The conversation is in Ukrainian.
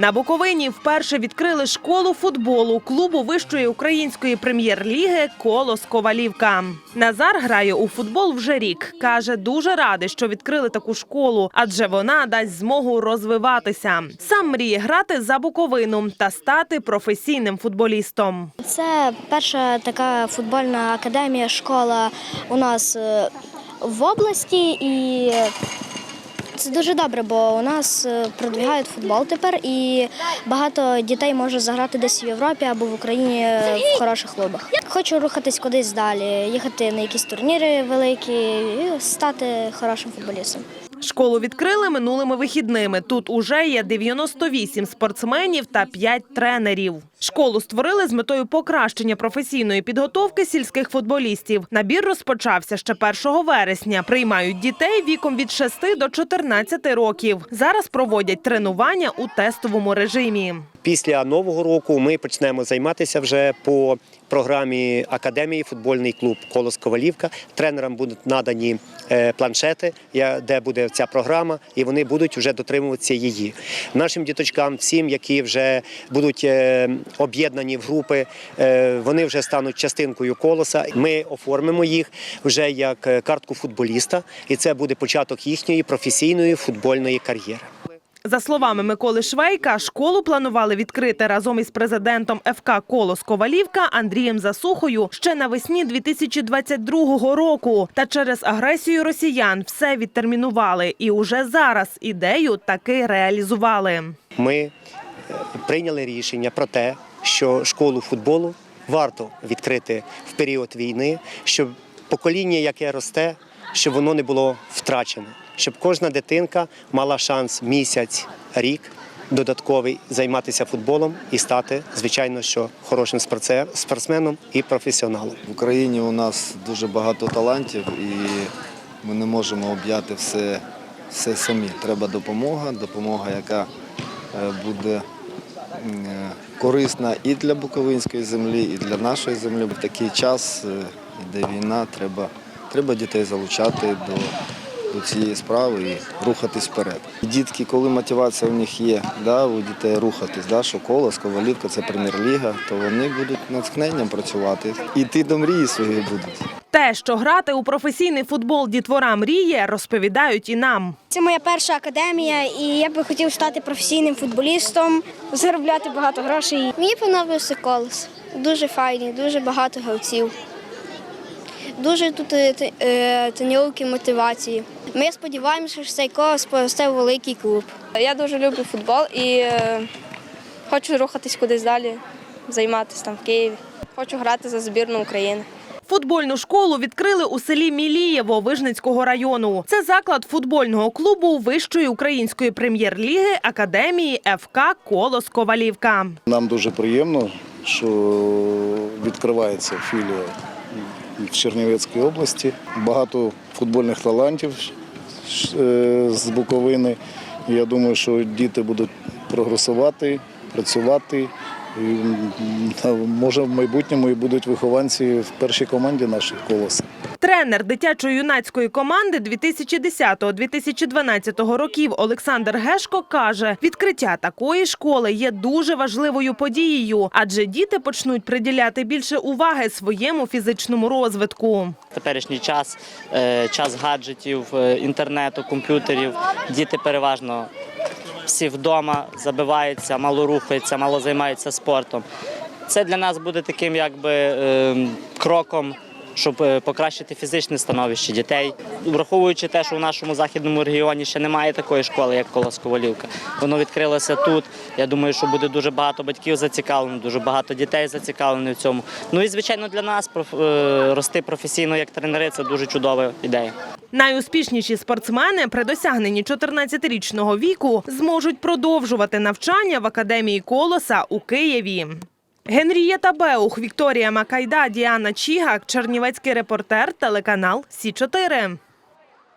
На Буковині вперше відкрили школу футболу клубу вищої української прем'єр-ліги Колос Ковалівка. Назар грає у футбол вже рік. каже, дуже радий, що відкрили таку школу, адже вона дасть змогу розвиватися. Сам мріє грати за Буковину та стати професійним футболістом. Це перша така футбольна академія, школа у нас е, в області, і це дуже добре, бо у нас продвігають футбол тепер, і багато дітей може заграти десь в Європі або в Україні е, в хороших клубах. Хочу рухатись кудись далі, їхати на якісь турніри великі і стати хорошим футболістом. Школу відкрили минулими вихідними. Тут уже є 98 спортсменів та 5 тренерів. Школу створили з метою покращення професійної підготовки сільських футболістів. Набір розпочався ще 1 вересня. Приймають дітей віком від 6 до 14 років. Зараз проводять тренування у тестовому режимі. Після нового року ми почнемо займатися вже по програмі академії футбольний клуб Колос Ковалівка. Тренерам будуть надані е, планшети, де буде ця програма, і вони будуть вже дотримуватися її. Нашим діточкам, всім, які вже будуть е, об'єднані в групи, е, вони вже стануть частинкою колоса. Ми оформимо їх вже як картку футболіста, і це буде початок їхньої професійної футбольної кар'єри. За словами Миколи Швейка, школу планували відкрити разом із президентом ФК Колос Ковалівка Андрієм Засухою ще навесні 2022 року. Та через агресію росіян все відтермінували, і уже зараз ідею таки реалізували. ми прийняли рішення про те, що школу футболу варто відкрити в період війни, щоб покоління, яке росте, щоб воно не було втрачене, щоб кожна дитинка мала шанс місяць, рік додатковий займатися футболом і стати, звичайно, що хорошим спортсменом і професіоналом. В Україні у нас дуже багато талантів і ми не можемо об'яти все, все самі. Треба допомога, допомога, яка е, буде е, корисна і для Буковинської землі, і для нашої землі. В такий час е, іде війна, треба, треба дітей залучати до, до цієї справи і рухатись вперед. Дітки, коли мотивація у них є, да, у дітей рухатись, да, що колос, ковалівка, це прем'єр-ліга, то вони будуть натхненням працювати. І ти до мрії своєї будуть. Те, що грати у професійний футбол дітвора мріє, розповідають і нам. Це моя перша академія, і я би хотів стати професійним футболістом, заробляти багато грошей. Мені подобався колос. Дуже файний, дуже багато гравців. Дуже тут е, е, тренування мотивації. Ми сподіваємося, що цей колос поросте великий клуб. Я дуже люблю футбол і е, хочу рухатись кудись далі, займатися там в Києві. Хочу грати за збірну України. Футбольну школу відкрили у селі Мілієво Вижницького району. Це заклад футбольного клубу вищої української прем'єр-ліги Академії ФК Колос Ковалівка. Нам дуже приємно, що відкривається філія в Чернівецькій області. Багато футбольних талантів е, з Буковини. Я думаю, що діти будуть прогресувати, працювати. І, може, в майбутньому і будуть вихованці в першій команді наших колоса. Тренер дитячо-юнацької команди 2010-2012 років Олександр Гешко каже, відкриття такої школи є дуже важливою подією, адже діти почнуть приділяти більше уваги своєму фізичному розвитку. теперішній час, е, час гаджетів, е, інтернету, комп'ютерів. Діти переважно всі вдома забиваються, мало рухаються, мало займаються спортом. Це для нас буде таким якби е, кроком. Щоб е, покращити фізичне становище дітей, враховуючи те, що в нашому західному регіоні ще немає такої школи, як Колос Ковалівка. Воно відкрилося тут. Я думаю, що буде дуже багато батьків зацікавлено, дуже багато дітей зацікавлені в цьому. Ну і звичайно для нас е, рости професійно як тренери це дуже чудова ідея. Найуспішніші спортсмени при досягненні 14-річного віку зможуть продовжувати навчання в академії Колоса у Києві. Генрієта Беух, Вікторія Макайда, Діана Чігак, Чернівецький репортер, телеканал Сі 4